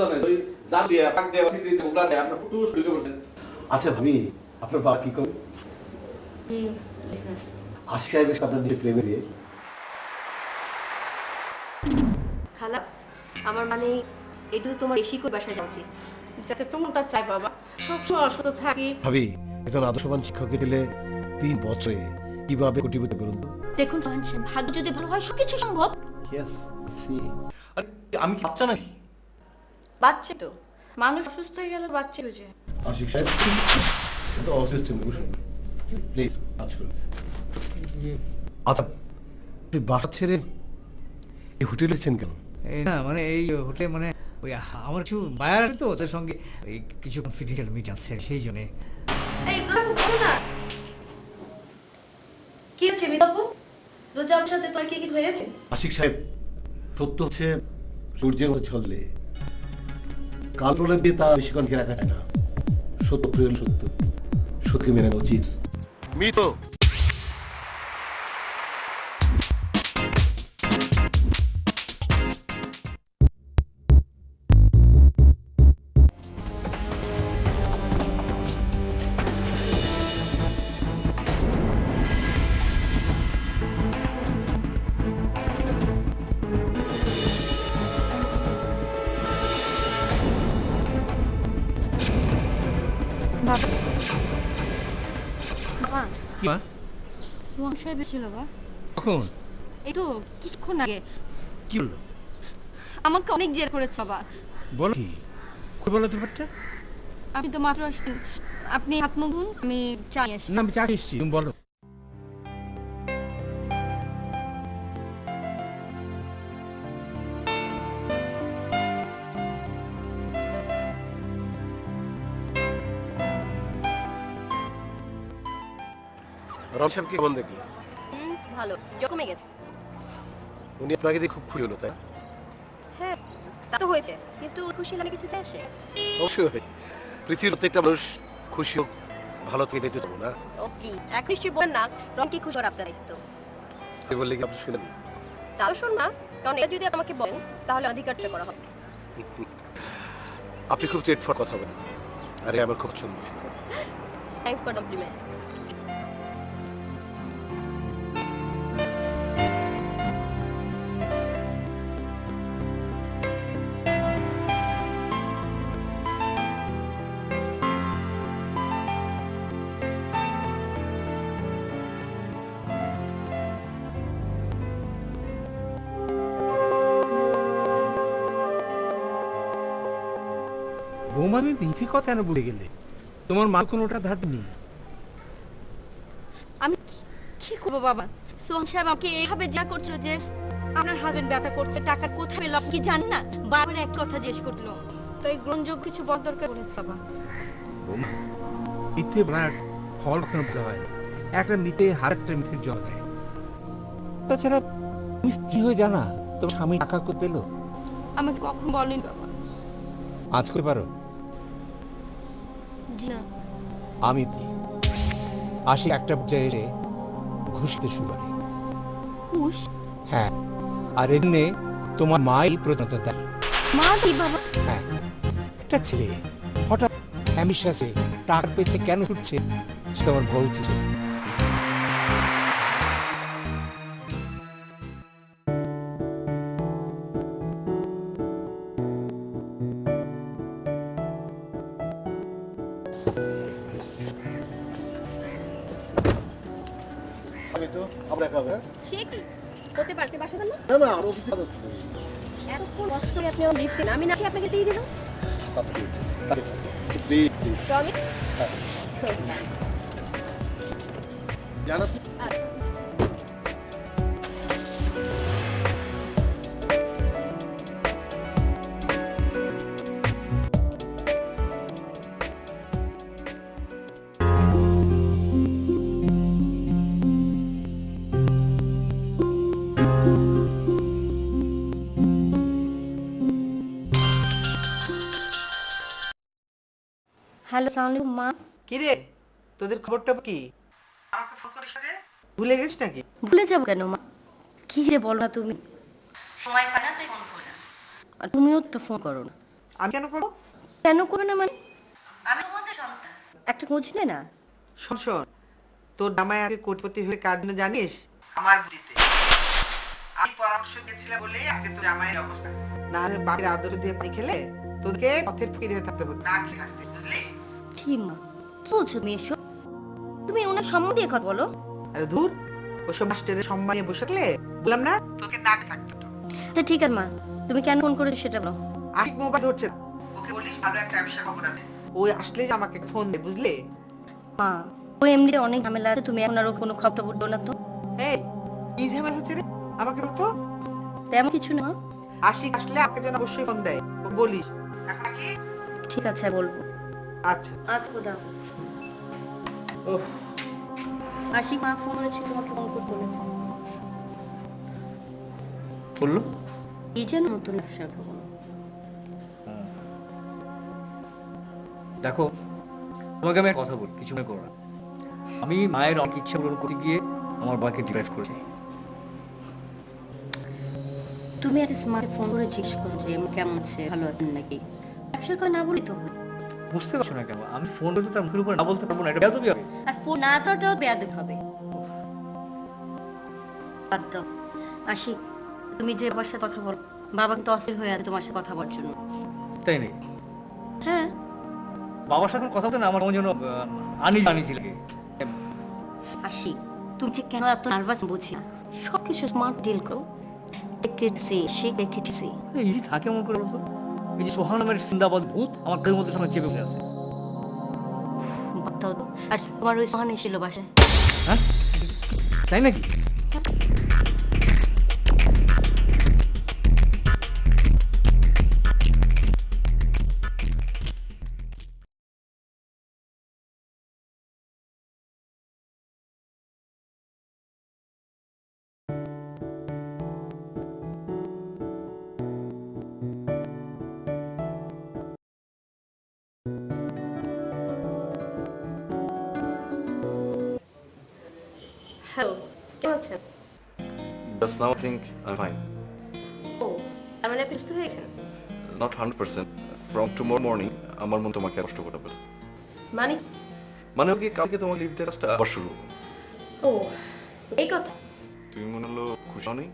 জানেন ওই জাল দিয়ে পাক দিয়ে সিটি দিয়ে মুগলা দিয়ে আপনার পুটুস ঢুকে পড়ছেন আচ্ছা ভাবি আপনার বাবা কি করে? আজকে বেশ আপনার নিজে প্রেমে বিয়ে খালা আমার মানে তোমার বেশি করে বাসায় যাওয়া উচিত। যাতে তোমরা চাই বাবা। সবসময় অসুস্থ থাকি। ভাবি একজন আদর্শবান শিক্ষকের দিলে তিন বছরে কীভাবে কোটিপতি করুন তো? দেখুন ভাগ্য যদি ভালো হয় সবকিছু সম্ভব। ইয়েস সি আরে আমি কি বাচ্চা নাকি? বাচ্চা তো। মানুষ অসুস্থ হয়ে গেলে বাচ্চা হয়ে যায়। আশিক সাহেব এটা অসুস্থ বসুন প্লিজ কাজ করুন। আচ্ছা আপনি বাসা ছেড়ে এই হোটেলে ছেন কেন? এই না মানে এই হোটেলে মানে ওই আমার কিছু বায়ার আছে তো ওদের সঙ্গে এই কিছু কনফিডেন্সিয়াল মিট আছে সেই জন্যে। না। কি হচ্ছে বিদব্য রোজা আমার সাথে তোমার কি কিছু হয়েছে? আশিক সাহেব সত্য হচ্ছে সূর্যের মতো ছললে। কাল দিয়ে তা বেশিক্ষণ কে রাখা যায় না। সত্য প্রিয় সত্য সত্যি মেনে উচিত। মৃত কি মা? সোহান সাহেব ছিল বা? কখন? এই তো কিছুক্ষণ আগে। কি বলল আমাকে অনেক জের করেছে বাবা। বলো কি? কই বলো ব্যাপারটা। আপনি তো মাত্র আসছেন। আপনি হাত মুখ আমি চা আসছি না আমি চা এসেছি তুমি বলো। রম সাহেবকে কেমন দেখলে ভালো। জখমে গেছে। উনি আপনাকে দিয়ে খুব খুশি হলো তাই হ্যাঁ তা তো হয়েছে। কিন্তু খুশি হলে কিছু চাই আসে। অবশ্যই পৃথিবীর প্রত্যেকটা মানুষ খুশি হোক ভালো থেকে নিতে যাব না। ও কি? এক নিশ্চয়ই বলেন না রং কি খুশি হওয়ার আপনার দায়িত্ব? তাই বললে কি আপনি শুনেন তাও শোন না কারণ এটা যদি আমাকে বলেন তাহলে অধিকারটা করা হবে। আপনি খুব চেট ফর কথা বলেন আরে আমার খুব পছন্দ। থ্যাঙ্কস ফর কমপ্লিমেন্ট বৌমা তুমি বিফি কথা কেন বলে গেলে? তোমার মা কোনোটা ধার নেই আমি কি- করব বাবা? সোহান সাহেব আমাকে এইভাবে যা করছ যে আপনার হাজবেন্ড ব্যথা করছে টাকা কোথায় পেল আপনি কি জানেন না? বাবার এক কথা জিজ্ঞেস করল তাই গ্রহণযোগ্য কিছু বড় দরকার পড়েছে বাবা। বৌমা মিথ্যে বলার ফল কখনো ভালো হয় না। একটা মিথ্যে হার একটা মিথ্যে জল দেয় তাছাড়া তুমি স্ত্রী হয়ে জানা তোমার স্বামী টাকা করতে পেল? আমাকে কখন বলেন বাবা। আজ করে পারো। জি না। আমি। আশি একটা পর্যায়ে ঘুষতে শুরু করে। হ্যাঁ। আর এমনি তোমার মাই প্রধানত দেয় মা কি বাবা? হ্যাঁ। একটা ছেলে হঠাৎ হ্যামিশাসে টাকার পেছনে কেন ছুটছে সে আমার বউ ছিল। কি হতে পারে আপনি বাসা দেন না না না আমার অফিসে কাজ আছে এতক্ষণ কষ্ট করে আপনি আমার লিফট আমি নাকি আপনাকে দিয়ে প্লিজ প্লিজ জানাস হ্যালো সালামালাইকুম মা। কিরে তোদের খবরটা কি? আমাকে ফোন করিস না ভুলে গেছিস নাকি? ভুলে যাব কেন মা? কি যে বলো না তুমি। সময় পায় না তাই ফোন করো আর তুমিও তো ফোন করো না। আমি কেন করব? কেন করবে না মানে? আমি তোমাদের সন্তান। একটা খোঁজ নে না। শোন শোন। তোর জামাই আগে কোটিপতি হয়ে কার জন্য জানিস? আমার বুদ্ধিতে আমি পরামর্শ দিয়েছিলাম বলে আজকে তোর জামাইয়ের অবস্থা। না হলে বাপের আদর দিয়ে পানি খেলে তোদেরকে পথের হয়ে থাকতে হতো। না থাকতে বুঝলি? কি মা কি বলছো তুমি এসব? তুমি ওনার সম্মান দিয়ে কথা বলো। আরে দূর ওসব মাস্টারের সম্মান নিয়ে বসে থাকলে বললাম না তোকে না খেয়ে থাকতে আচ্ছা ঠিক আছে মা। তুমি কেন ফোন করেছ সেটা বলো। আশিক মোবাইল ধরছে। ওকে বলিস ভালো একটা ব্যবসার খবর ওই আসলে যে আমাকে ফোন দে বুঝলে? মা ও অনেক ঝামেলা আছে তুমি এখন আরও কোনো খবর টবর দিও না তো। এই কি ঝামেলা হচ্ছে রে? আমাকে বলতো? তেমন কিছু না আশিক আসলে আমাকে যেন অবশ্যই ফোন দেয়। বলিস। ঠিক আছে বলব। আচ্ছা। আচ্ছা খোদা ওহ। আশিক মা ফোন করেছি তোমাকে ফোন করতে বলেছে। বলল? কি যেন নতুন ব্যবসার খবর দেখো তোমাকে আমি কথা বলি কিছু মনে করো না। আমি মায়ের অনেক ইচ্ছা পূরণ করতে গিয়ে আমার বাবাকে ডিপ্রাইভ করেছি। তুমি একটা স্মার্ট ফোন করে জিজ্ঞেস করো যে কেমন আছে ভালো আছেন নাকি? ব্যবসার কথা না বলি তো বুঝতে পারছ না কেন? আমি ফোন করতে তার মুখের উপর না বলতে পারব না এটা বেয়াদবি হবে। আর ফোন না ধরাটাও বেয়াদব হবে। দাও। আশিক তুমি যে বাবার সাথে কথা বল বাবা কিন্তু অস্থির হয়ে আছে তোমার সাথে কথা বলার জন্য। তাই নেই হ্যাঁ। বাবার সাথে কথা বলতে না আমার যেন আনি আনিছি লাগে। আশিক তুমি যে কেন এত নার্ভাস বুঝি না। সব কিছু স্মার্ট ডিল করো দেখেছি সে দেখেছি ইজি থাকে এমন করে বলতো। এই যে সোহান নামের সিন্দাবাদ ভূত আমার গায়ের মধ্যে সঙ্গে চেপে বসে আছে। আর তোমার ওই সোহান এসেছিল বাসায়। হ্যাঁ? তাই নাকি? হ্যালো কেমন আছেন? Just now I think I'm fine. ও তার মানে আপনি সুস্থ হয়েছেন? Not 100%. From tomorrow morning, আমার মন তোমাকে আর কষ্ট করতে পারে মানে? মানে ওকে কালকে তোমার লিভ দেওয়ার কাজটা আবার শুরু? ও এই কথা। তুমি মনে হলো খুশি হও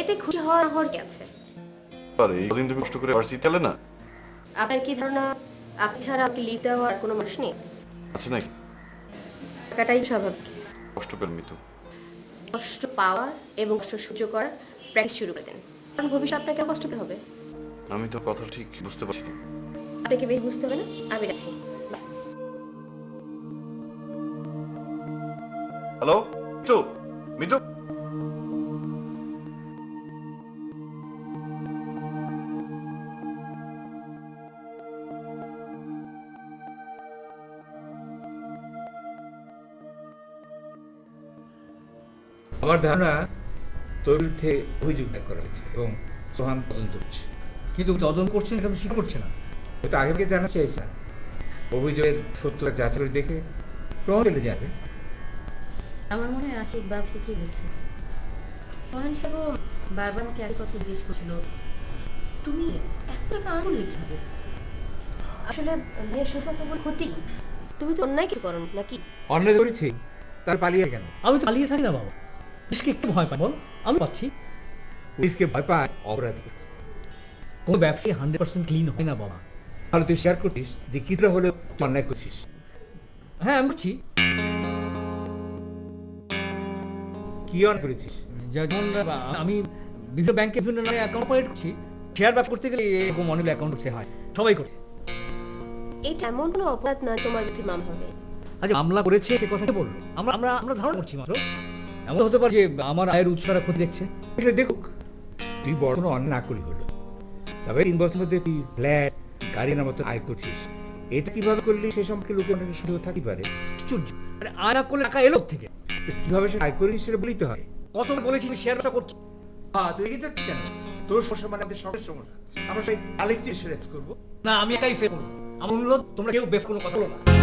এতে খুশি হওয়ার হওয়ার কি আছে? আরে এই কদিন তুমি কষ্ট করে ভার্সিটি না? আপনার কি ধারণা? আপনি ছাড়া আমাকে লিভ দেওয়ার কোনো মানুষ নেই? আছে নাকি? স্বাভাবিক। কষ্ট কষ্ট পাওয়ার এবং কষ্ট সহ্য করার প্র্যাকটিস শুরু করে দেন। কারণ ভবিষ্যৎ আপনাকে কষ্ট পেতে হবে। আমি তো কথা ঠিক বুঝতে পারছি না। আপনাকে বেশি বুঝতে হবে না আমি রাখছি। হ্যালো মিতু? মিতু? ধারণা তোর বিরুদ্ধে অভিযোগ দায়ের করা হয়েছে এবং সোহান তদন্ত করছে কিন্তু তদন্ত করছে না কিন্তু স্বীকার করছে না? ও তো আগে থেকে জানা চাইছে না অভিযোগের সত্যতা যাচাই করে দেখে প্রমাণ পেলে যাবে। আমার মনে হয় আশিক বাবা ঠিকই বলছে। সোহান সাহেব বারবার আমাকে একই কথা জিজ্ঞেস করছিল তুমি একটা টাকা আনলে কীভাবে? আসলে ভাইয়া সত্য বল ক্ষতি কি? তুমি তো অন্যায় কিছু করো নাকি? অন্যায় করেছি তার পালিয়ে কেন আমি তো পালিয়ে থাকি না বাবা। পুলিশকে একটু ভয় বল আমি পাচ্ছি পুলিশকে ভয় পায় অপরাধী কোনো ব্যবসায়ী হান্ড্রেড পার্সেন্ট ক্লিন হয় না বাবা তাহলে তুই শেয়ার করতিস যে কিছুটা হলেও অন্যায় করছিস হ্যাঁ আমি করছি কি অন্যায় করেছিস যেমন আমি বিভিন্ন ব্যাংকে বিভিন্ন নামে অ্যাকাউন্ট অপারেট করছি শেয়ার ব্যবসা করতে গেলে এরকম অনেক অ্যাকাউন্ট করতে হয় সবাই করে এটা এমন কোনো অপরাধ না তোমার বিরুদ্ধে মাম হবে। আচ্ছা মামলা করেছে সে কথা কে বলল? আমরা আমরা আমরা ধারণা করছি মাত্র। এমন হতে পারে যে আমার আয়ের ক্ষতি দেখছে। এটা দেখুক। তুই বড় কোনো অন্যায় না করলি হলো। তবে তিন বছরের মধ্যে তুই ফ্ল্যাট গাড়ি মতো আয় করছিস। এটা কীভাবে করলি সে সম্পর্কে অনেক সুযোগ থাকতে পারে। মানে আয় না করলে টাকা এলো থেকে কীভাবে সে আয় করিস সেটা বলিতে হয়। কত বলেছি শেয়ার ব্যবসা করছি? হ্যাঁ তুই এগিয়ে যাচ্ছিস কেন? তোর সমস্যা মানে আমাদের সবের সমস্যা। আমরা সেই আলেকটি সেরেজ করব। না, আমি এটাই ফেল করব। আমার অনুরোধ, তোমরা কেউ বেফ কোনো কথা বলো না।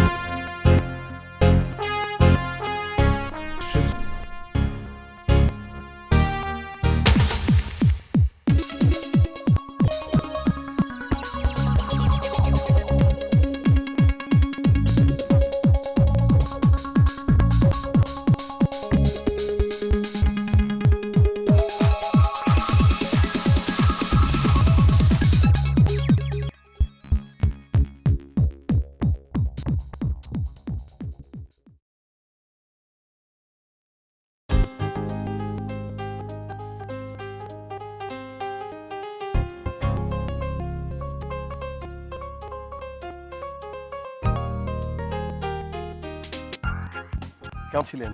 কেমন ছিলেন?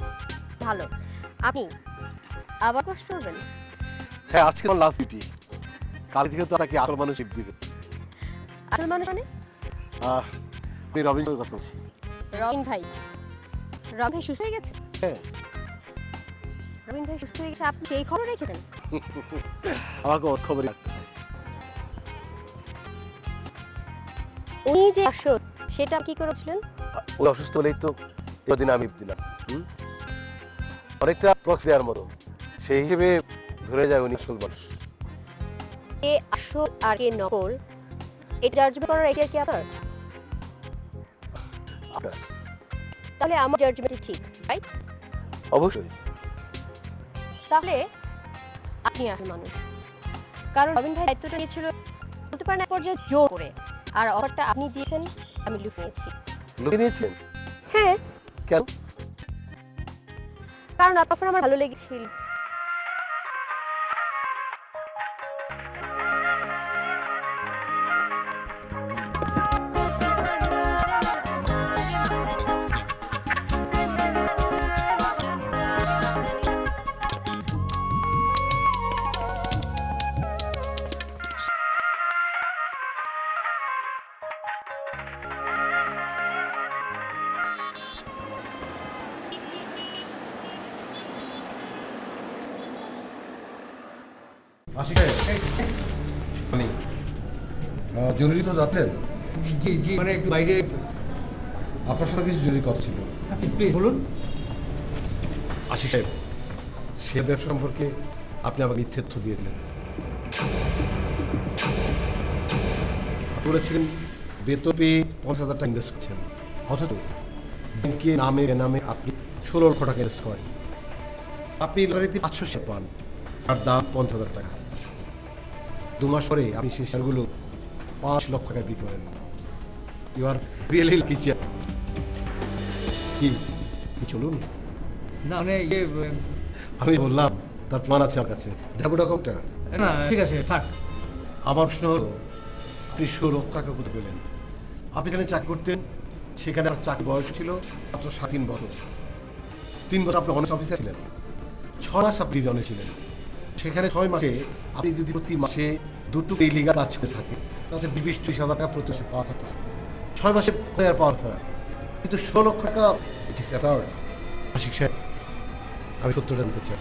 ভালো। আপনি আবার কষ্ট করবেন? হ্যাঁ আজকে আমার লাস্ট ডিউটি কাল থেকে তো আপনাকে আসল মানুষ দিবে। আসল মানুষ মানে? আহ, আমি রবীন্দ্রের কথা বলছি। রবিন ভাই। রবিন ভাই সুস্থ হয়ে গেছে? হ্যাঁ। রবিন ভাই সুস্থ হয়ে গেছে আপনি সেই খবর রেখেছেন আমাকে ওর খবরই রাখতে হয় উনি যে আসল সেটা কি করেছিলেন? ওই অসুস্থ হলেই তো এদিন আমি দিলাম। অনেকটা প্রক্স দেওয়ার মতো। সেই হিসেবে ধরে যায় উনি আসল মানুষ। কে আসল আর কে নকল এটা জাজমেন্ট করার এটা কি আপনার? তাহলে আমার জাজমেন্ট ঠিক রাইট অবশ্যই। তাহলে আপনি আসল মানুষ। কারণ রবিন ভাই দায়িত্বটা নিয়েছিল বলতে পারেন এক পর্যায়ে জোর করে। আর অফারটা আপনি দিয়েছেন আমি লুফে নিয়েছি। লুকিয়ে নিয়েছেন? হ্যাঁ। কেন? কারণ আপনার আমার ভালো লেগেছিল। জরুরি তো যাচ্ছেন জি জি মানে একটু বাইরে। আপনার সাথে কিছু জরুরি কথা ছিল। প্লিজ বলুন। আশিক সাহেব সে ব্যবসা সম্পর্কে আপনি আমাকে তথ্য দিয়ে দিলেন। বলেছিলেন বেতন পেয়ে পঞ্চাশ হাজার টাকা ইনভেস্ট করছেন। অথচ ব্যাংকে নামে বেনামে আপনি ষোলো লক্ষ টাকা ইনভেস্ট করেন। আপনি লটারিতে পাঁচশো শেয়ার পান। তার দাম পঞ্চাশ হাজার টাকা। দু মাস পরে আপনি সেই শেয়ারগুলো পাঁচ লক্ষ টাকা বিক্রি করেন। ইউ আর রিয়েলি কিচেন কি? কি চলুন? না মানে ইয়ে আমি বললাম তার প্রমাণ আছে আমার কাছে। দেখো ডকুমেন্টটা। না ঠিক আছে থাক। আমার প্রশ্ন হলো আপনি ষোলো টাকা কোথায় পেলেন। আপনি যেখানে চাকরি করতেন সেখানে আমার চাকরি বয়স ছিল মাত্র সাত তিন বছর। তিন বছর আপনি অনেক অফিসার ছিলেন। ছ মাস আপনি জনে ছিলেন। সেখানে ছয় মাসে আপনি যদি প্রতি মাসে দুটো এই লিগা কাজ করে থাকে, তাতে বিশ ত্রিশ হাজার টাকা প্রতি মাসে পাওয়ার কথা। ছয় মাসে হাজার পাওয়ার কথা? কিন্তু ষোলো লক্ষ টাকা আশিক সাহেব, আমি সত্যটা জানতে চাই।